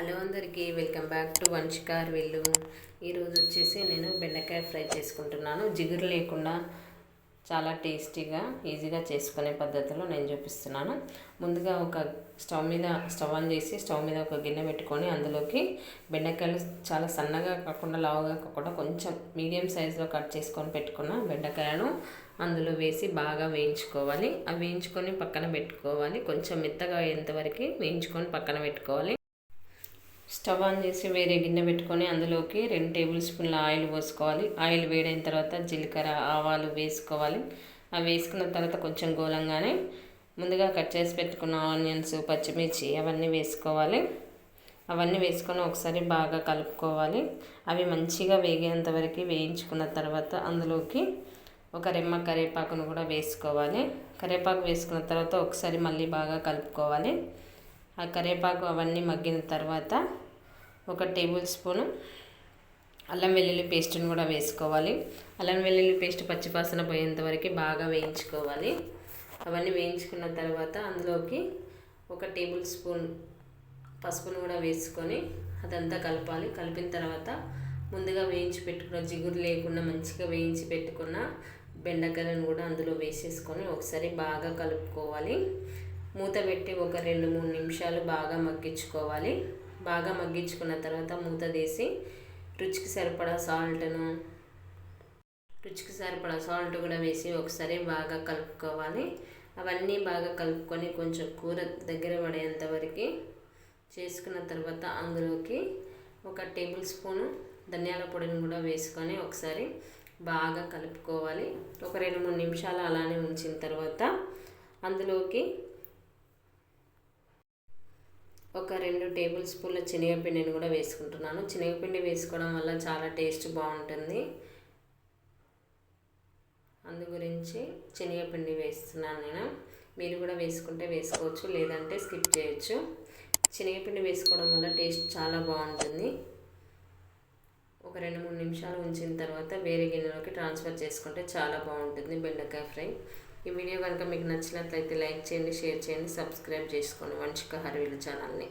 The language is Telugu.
హలో అందరికీ వెల్కమ్ బ్యాక్ టు వంశికార్ వెళ్ళు ఈరోజు వచ్చేసి నేను బెండకాయ ఫ్రై చేసుకుంటున్నాను. జిగురు లేకుండా చాలా టేస్టీగా ఈజీగా చేసుకునే పద్ధతిలో నేను చూపిస్తున్నాను. ముందుగా ఒక స్టవ్ మీద స్టవ్ ఆన్ చేసి స్టవ్ మీద ఒక గిన్నె పెట్టుకొని అందులోకి బెండకాయలు చాలా సన్నగా కాకుండా లావుగా కాకుండా కొంచెం మీడియం సైజులో కట్ చేసుకొని పెట్టుకున్న బెండకాయలను అందులో వేసి బాగా వేయించుకోవాలి. అవి వేయించుకొని పక్కన పెట్టుకోవాలి. కొంచెం మెత్తగా అయ్యేంతవరకు వేయించుకొని పక్కన పెట్టుకోవాలి. స్టవ్ ఆన్ చేసి వేరే గిన్నె పెట్టుకొని అందులోకి రెండు టేబుల్ స్పూన్ల ఆయిల్ పోసుకోవాలి. ఆయిల్ వేడైన తర్వాత జీలకర్ర ఆవాలు వేసుకోవాలి. అవి వేసుకున్న తర్వాత కొంచెం గోలంగానే ముందుగా కట్ చేసి పెట్టుకున్న ఆనియన్స్ పచ్చిమిర్చి అవన్నీ వేసుకోవాలి. అవన్నీ వేసుకొని ఒకసారి బాగా కలుపుకోవాలి. అవి మంచిగా వేగేంత వరకు వేయించుకున్న తర్వాత అందులోకి ఒక రెమ్మ కరివేపాకును కూడా వేసుకోవాలి. కరివేపాకు వేసుకున్న తర్వాత ఒకసారి మళ్ళీ బాగా కలుపుకోవాలి. ఆ కరివేపాకు అవన్నీ మగ్గిన తర్వాత ఒక టేబుల్ స్పూను అల్లం వెల్లుల్లి పేస్ట్ని కూడా వేసుకోవాలి. అల్లం వెల్లుల్లి పేస్ట్ పచ్చిపాసన పోయేంత వరకు బాగా వేయించుకోవాలి. అవన్నీ వేయించుకున్న తర్వాత అందులోకి ఒక టేబుల్ స్పూన్ పసుపును కూడా వేసుకొని అదంతా కలపాలి. కలిపిన తర్వాత ముందుగా వేయించి పెట్టుకున్న జిగురు లేకుండా మంచిగా వేయించి పెట్టుకున్న బెండకాయలను కూడా అందులో వేసేసుకొని ఒకసారి బాగా కలుపుకోవాలి. మూత పెట్టి ఒక రెండు మూడు నిమిషాలు బాగా మగ్గించుకోవాలి. బాగా మగ్గించుకున్న తర్వాత మూత తీసి రుచికి సరిపడా సాల్ట్ను రుచికి సరిపడా సాల్ట్ కూడా వేసి ఒకసారి బాగా కలుపుకోవాలి. అవన్నీ బాగా కలుపుకొని కొంచెం కూర దగ్గర పడేంత వరకు చేసుకున్న తర్వాత అందులోకి ఒక టేబుల్ స్పూను ధనియాల పొడిని కూడా వేసుకొని ఒకసారి బాగా కలుపుకోవాలి. ఒక రెండు మూడు నిమిషాలు అలానే ఉంచిన తర్వాత అందులోకి ఒక రెండు టేబుల్ స్పూన్ల శనగపిండిని కూడా వేసుకుంటున్నాను. శనగపిండి వేసుకోవడం వల్ల చాలా టేస్ట్ బాగుంటుంది. అందు గురించి శనగపిండి వేస్తున్నాను నేను. మీరు కూడా వేసుకుంటే వేసుకోవచ్చు లేదంటే స్కిప్ చేయొచ్చు. శనగపిండి వేసుకోవడం వల్ల టేస్ట్ చాలా బాగుంటుంది. ఒక రెండు మూడు నిమిషాలు ఉంచిన తర్వాత వేరే గిన్నెలోకి ట్రాన్స్ఫర్ చేసుకుంటే చాలా బాగుంటుంది బెండకాయ ఫ్రై. ఈ వీడియో కనుక మీకు నచ్చినట్లయితే లైక్ చేయండి షేర్ చేయండి సబ్స్క్రైబ్ చేసుకోండి. వంశిక హరివిలు ఛానల్ని.